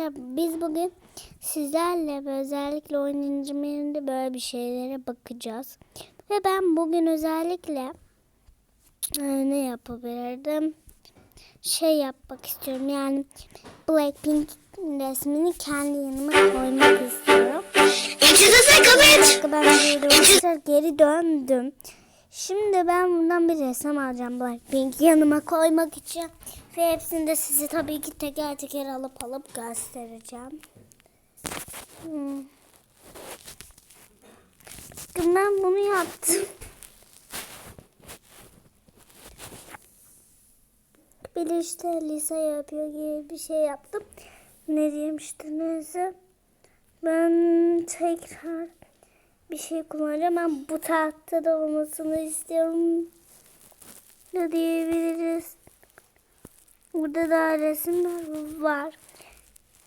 arkadaşlar biz bugün sizlerle ve özellikle oyun indirmelerinde böyle bir şeylere bakacağız. Ve ben bugün özellikle e, ne yapabilirdim? Şey yapmak istiyorum yani Blackpink resmini kendi yanıma koymak istiyorum. İt! Dakika ben geri döndüm. Şimdi ben bundan bir resim alacağım Blackpink yanıma koymak için. Ve hepsini de size tabii ki teker teker alıp alıp göstereceğim. Hmm. Ben bunu yaptım. Bir işte Lisa yapıyor gibi bir şey yaptım. Ne diyeyim işte neyse. Ben tekrar bir şey kullanacağım. Ben bu tahtada olmasını istiyorum. Ne diyebiliriz? Burada da resimler var.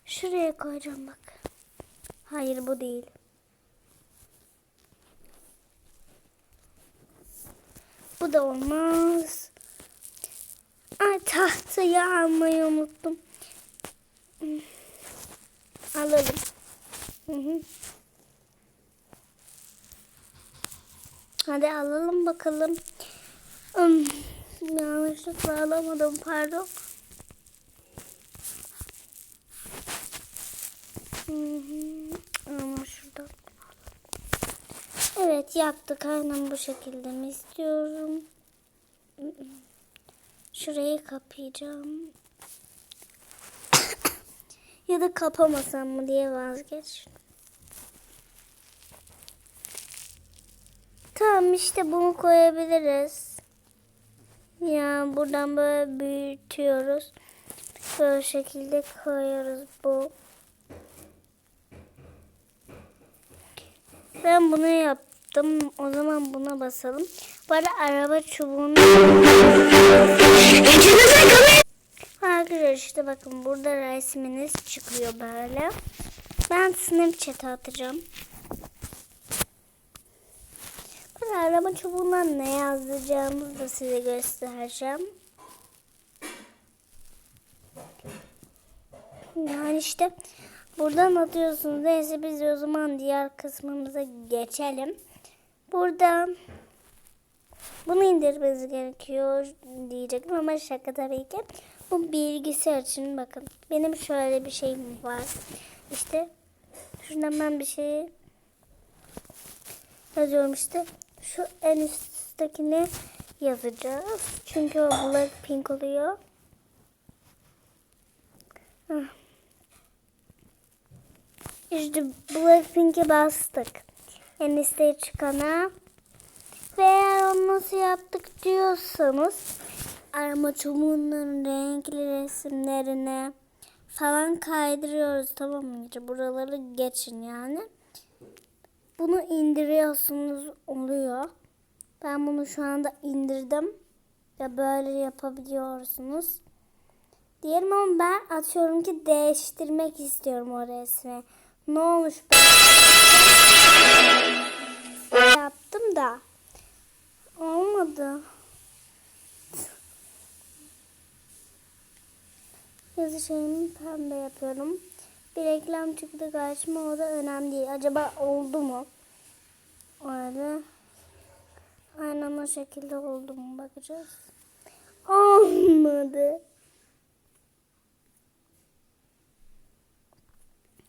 Şuraya koyacağım bak. Hayır bu değil. Bu da olmaz. Ay tahtayı almayı unuttum. Alalım. Hı hı. Hadi alalım bakalım. Yanlışlıkla alamadım pardon. Ama şuradan. Evet yaptık aynen bu şekilde mi istiyorum. Şurayı kapayacağım. ya da kapamasam mı diye vazgeç. Tamam işte bunu koyabiliriz. Ya buradan böyle büyütüyoruz. Böyle şekilde koyuyoruz bu. Ben bunu yaptım. O zaman buna basalım. Bu arada araba çubuğunu... Arkadaşlar işte bakın burada resminiz çıkıyor böyle. Ben Snapchat'e atacağım. Bu araba çubuğundan ne yazacağımızı da size göstereceğim. Yani işte buradan atıyorsunuz. Neyse biz o zaman diğer kısmımıza geçelim. Burada bunu indirmeniz gerekiyor diyecektim ama şaka tabii ki. Bu bilgisayar için bakın. Benim şöyle bir şeyim var. İşte şuradan ben bir şey yazıyorum işte. Şu en üsttekini yazacağız. Çünkü o Blackpink oluyor. Hah. İşte Blackpink'e bastık. En üstte çıkana. Ve onu nasıl yaptık diyorsanız arama çubuğunun renkli resimlerine falan kaydırıyoruz tamam mı? İşte buraları geçin yani. Bunu indiriyorsunuz oluyor. Ben bunu şu anda indirdim. Ve böyle yapabiliyorsunuz. Diyelim ama ben atıyorum ki değiştirmek istiyorum o resmi. Ne olmuş ben yaptım da olmadı. Yazı şeyimi pembe yapıyorum. Bir reklam çıktı karşıma o da önemli değil. Acaba oldu mu? Öyle. Aynen o şekilde oldu mu bakacağız. Olmadı.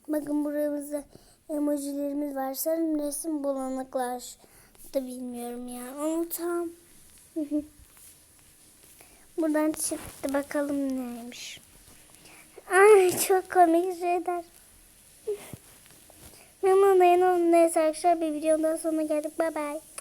Bakın buramızda emojilerimiz var. Sanırım resim bulanıklar. Da bilmiyorum ya. Ama tam. Buradan çıktı. Bakalım neymiş. Ay çok komik şeyler. Ama neyse arkadaşlar bir videonun daha sonuna geldik. Bye bye.